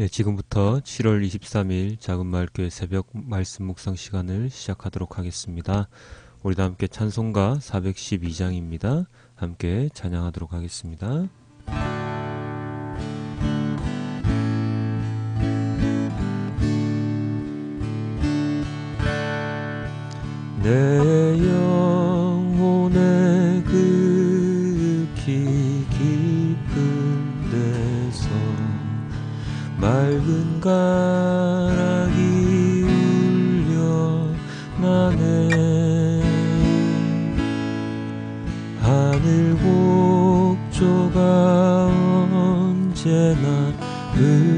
예, 지금부터 7월 23일 작은마을교회 새벽 말씀 묵상 시간을 시작하도록 하겠습니다. 우리도 함께 찬송가 412장입니다. 함께 찬양하도록 하겠습니다. 내 손가락이 울려나네 하늘 곡조가 언제나 흘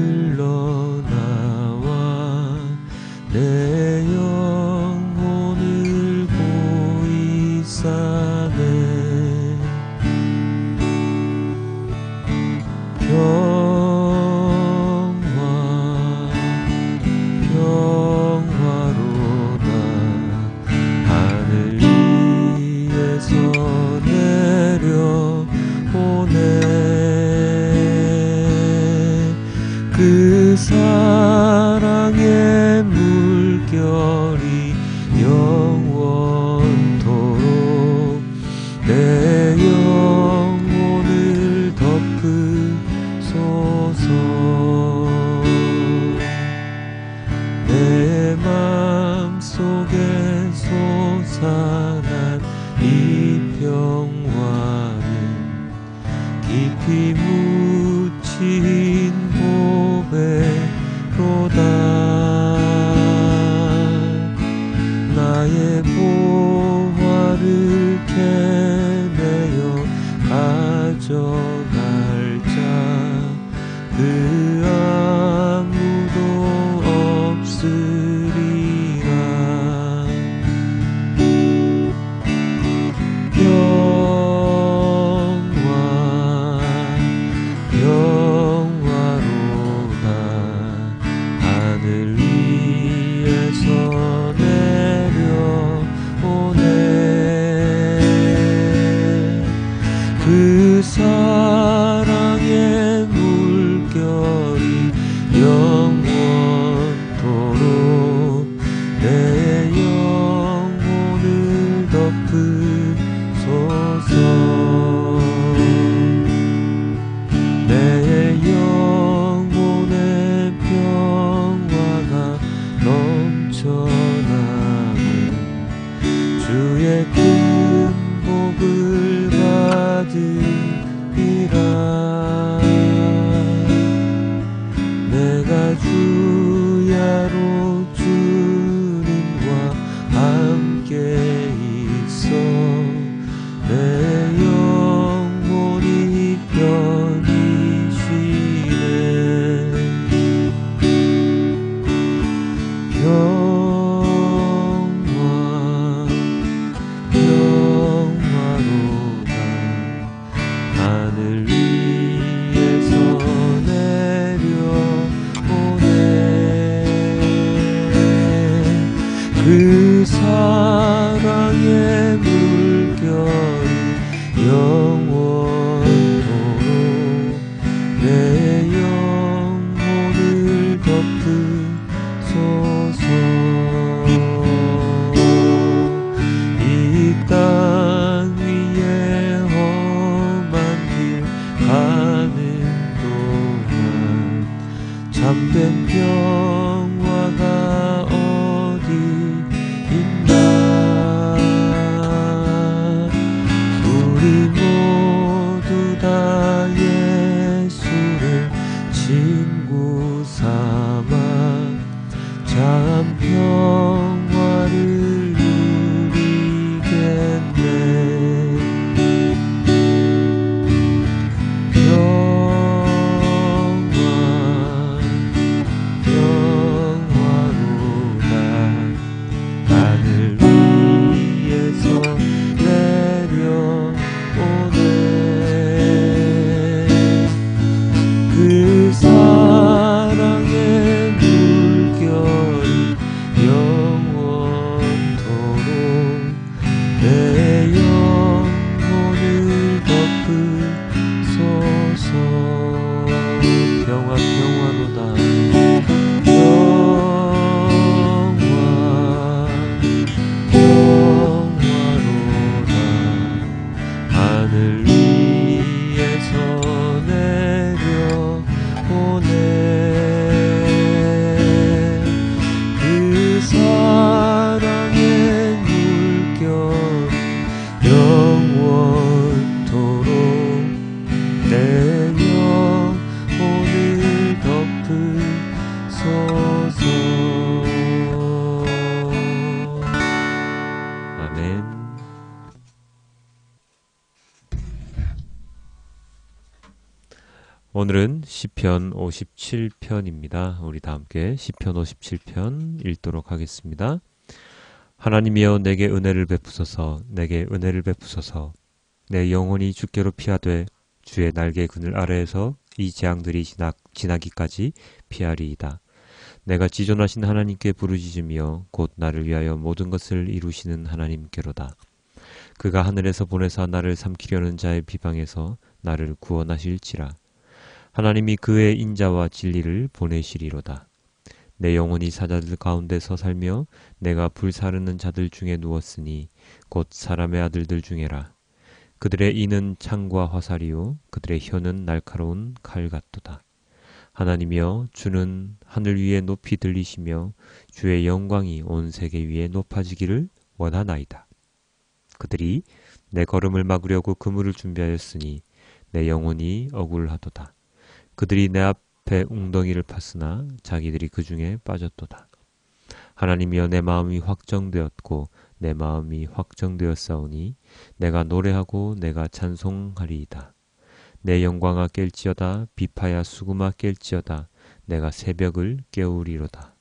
나의 보화를 캐내어 가져. bondoso. champion. 오늘은 시편 57편입니다. 우리 다 함께 시편 57편 읽도록 하겠습니다. 하나님이여 내게 은혜를 베푸소서 내게 은혜를 베푸소서 내 영혼이 주께로 피하되 주의 날개 그늘 아래에서 이 재앙들이 지나, 지나기까지 피하리이다. 내가 지존하신 하나님께 부르짖으며 곧 나를 위하여 모든 것을 이루시는 하나님께로다. 그가 하늘에서 보내사 나를 삼키려는 자의 비방에서 나를 구원하실지라. 하나님이 그의 인자와 진리를 보내시리로다. 내 영혼이 사자들 가운데서 살며 내가 불사르는 자들 중에 누웠으니 곧 사람의 아들들 중에라. 그들의 이는 창과 화살이요 그들의 혀는 날카로운 칼 같도다. 하나님이여 주는 하늘 위에 높이 들리시며 주의 영광이 온 세계 위에 높아지기를 원하나이다. 그들이 내 걸음을 막으려고 그물을 준비하였으니 내 영혼이 억울하도다. 그들이 내 앞에 웅덩이를 팠으나 자기들이 그 중에 빠졌도다. 하나님이여 내 마음이 확정되었고 내 마음이 확정되었사오니 내가 노래하고 내가 찬송하리이다. 내 영광아 깰지어다 비파야 수구마 깰지어다 내가 새벽을 깨우리로다.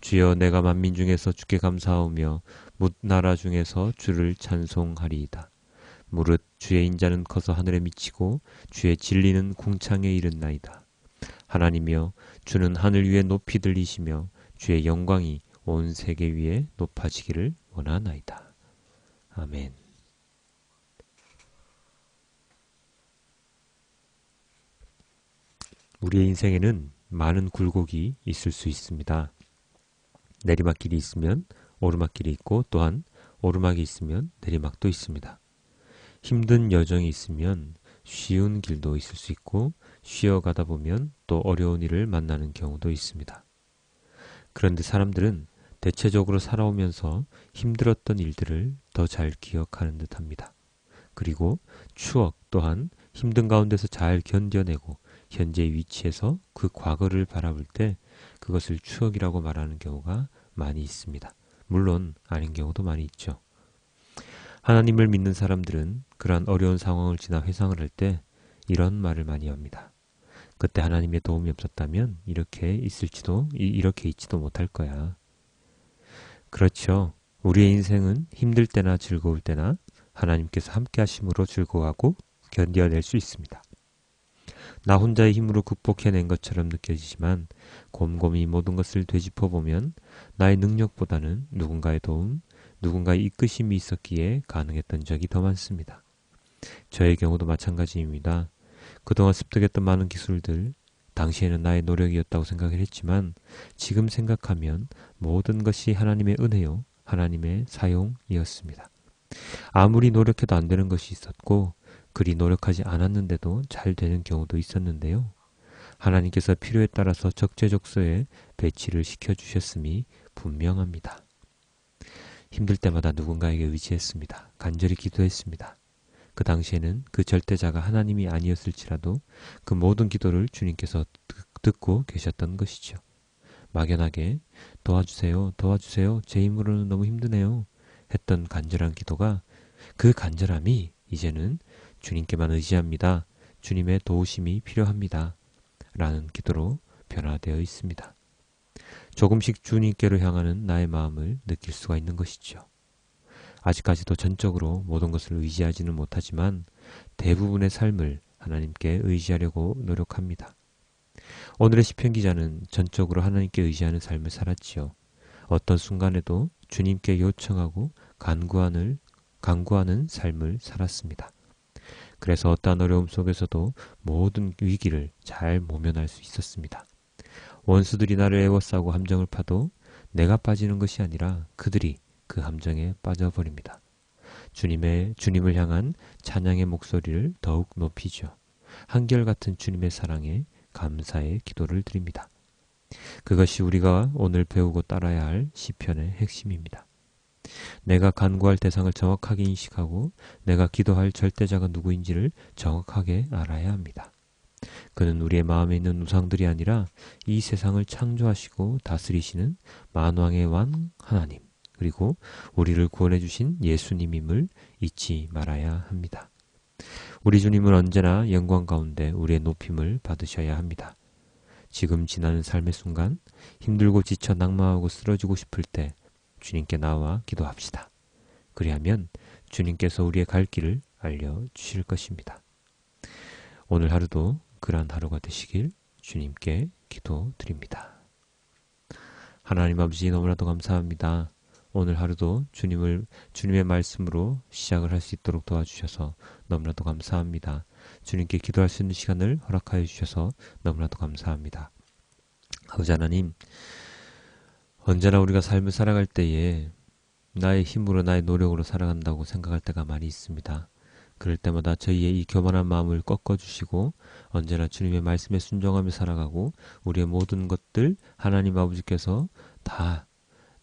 주여 내가 만민 중에서 주께 감사하오며 뭇나라 중에서 주를 찬송하리이다. 무릇 주의 인자는 커서 하늘에 미치고 주의 진리는 궁창에 이른나이다. 하나님이여 주는 하늘 위에 높이 들리시며 주의 영광이 온 세계 위에 높아지기를 원하나이다. 아멘. 우리의 인생에는 많은 굴곡이 있을 수 있습니다. 내리막길이 있으면 오르막길이 있고 또한 오르막이 있으면 내리막도 있습니다. 힘든 여정이 있으면 쉬운 길도 있을 수 있고 쉬어가다 보면 또 어려운 일을 만나는 경우도 있습니다. 그런데 사람들은 대체적으로 살아오면서 힘들었던 일들을 더 잘 기억하는 듯 합니다. 그리고 추억 또한 힘든 가운데서 잘 견뎌내고 현재의 위치에서 그 과거를 바라볼 때 그것을 추억이라고 말하는 경우가 많이 있습니다. 물론 아닌 경우도 많이 있죠. 하나님을 믿는 사람들은 그러한 어려운 상황을 지나 회상을 할 때 이런 말을 많이 합니다. 그때 하나님의 도움이 없었다면 이렇게 있을지도 이렇게 있지도 못할 거야. 그렇죠. 우리의 인생은 힘들 때나 즐거울 때나 하나님께서 함께 하심으로 즐거워하고 견뎌낼 수 있습니다. 나 혼자의 힘으로 극복해낸 것처럼 느껴지지만 곰곰이 모든 것을 되짚어 보면 나의 능력보다는 누군가의 도움, 누군가의 이끄심이 있었기에 가능했던 적이 더 많습니다. 저의 경우도 마찬가지입니다. 그동안 습득했던 많은 기술들, 당시에는 나의 노력이었다고 생각을 했지만 지금 생각하면 모든 것이 하나님의 은혜요, 하나님의 사용이었습니다. 아무리 노력해도 안 되는 것이 있었고 그리 노력하지 않았는데도 잘 되는 경우도 있었는데요. 하나님께서 필요에 따라서 적재적소에 배치를 시켜주셨음이 분명합니다. 힘들 때마다 누군가에게 의지했습니다. 간절히 기도했습니다. 그 당시에는 그 절대자가 하나님이 아니었을지라도 그 모든 기도를 주님께서 듣고 계셨던 것이죠. 막연하게 도와주세요, 도와주세요, 제 힘으로는 너무 힘드네요. 했던 간절한 기도가 그 간절함이 이제는 주님께만 의지합니다. 주님의 도우심이 필요합니다. 라는 기도로 변화되어 있습니다. 조금씩 주님께로 향하는 나의 마음을 느낄 수가 있는 것이죠. 아직까지도 전적으로 모든 것을 의지하지는 못하지만 대부분의 삶을 하나님께 의지하려고 노력합니다. 오늘의 시편 기자는 전적으로 하나님께 의지하는 삶을 살았지요. 어떤 순간에도 주님께 요청하고 간구하는, 간구하는 삶을 살았습니다. 그래서 어떠한 어려움 속에서도 모든 위기를 잘 모면할 수 있었습니다. 원수들이 나를 애워싸고 함정을 파도 내가 빠지는 것이 아니라 그들이 그 함정에 빠져버립니다. 주님의 주님을 향한 찬양의 목소리를 더욱 높이죠. 한결같은 주님의 사랑에 감사의 기도를 드립니다. 그것이 우리가 오늘 배우고 따라야 할 시편의 핵심입니다. 내가 간구할 대상을 정확하게 인식하고 내가 기도할 절대자가 누구인지를 정확하게 알아야 합니다. 그는 우리의 마음에 있는 우상들이 아니라 이 세상을 창조하시고 다스리시는 만왕의 왕 하나님, 그리고 우리를 구원해 주신 예수님임을 잊지 말아야 합니다. 우리 주님은 언제나 영광 가운데 우리의 높임을 받으셔야 합니다. 지금 지나는 삶의 순간 힘들고 지쳐 낙마하고 쓰러지고 싶을 때 주님께 나와 기도합시다. 그리하면 주님께서 우리의 갈 길을 알려 주실 것입니다. 오늘 하루도 그러한 하루가 되시길 주님께 기도드립니다. 하나님 아버지 너무나도 감사합니다. 오늘 하루도 주님을 주님의 말씀으로 시작을 할 수 있도록 도와주셔서 너무나도 감사합니다. 주님께 기도할 수 있는 시간을 허락하여 주셔서 너무나도 감사합니다. 아버지 하나님, 언제나 우리가 삶을 살아갈 때에 나의 힘으로 나의 노력으로 살아간다고 생각할 때가 많이 있습니다. 그럴 때마다 저희의 이 교만한 마음을 꺾어주시고 언제나 주님의 말씀에 순종하며 살아가고 우리의 모든 것들 하나님 아버지께서 다,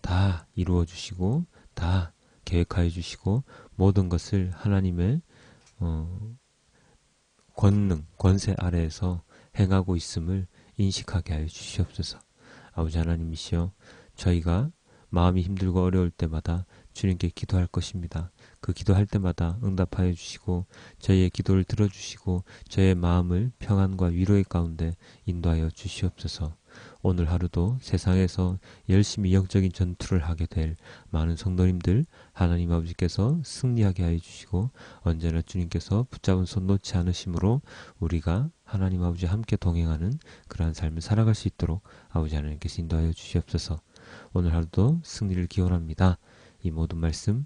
다 이루어 주시고 다 계획하여 주시고 모든 것을 하나님의 어, 권능, 권세 아래에서 행하고 있음을 인식하게 하여 주시옵소서. 아버지 하나님이시여 저희가 마음이 힘들고 어려울 때마다 주님께 기도할 것입니다. 그 기도할 때마다 응답하여 주시고 저희의 기도를 들어주시고 저의 마음을 평안과 위로의 가운데 인도하여 주시옵소서. 오늘 하루도 세상에서 열심히 영적인 전투를 하게 될 많은 성도님들 하나님 아버지께서 승리하게 하여 주시고 언제나 주님께서 붙잡은 손 놓지 않으심으로 우리가 하나님 아버지 함께 동행하는 그러한 삶을 살아갈 수 있도록 아버지 하나님께서 인도하여 주시옵소서. 오늘 하루도 승리를 기원합니다. 이 모든 말씀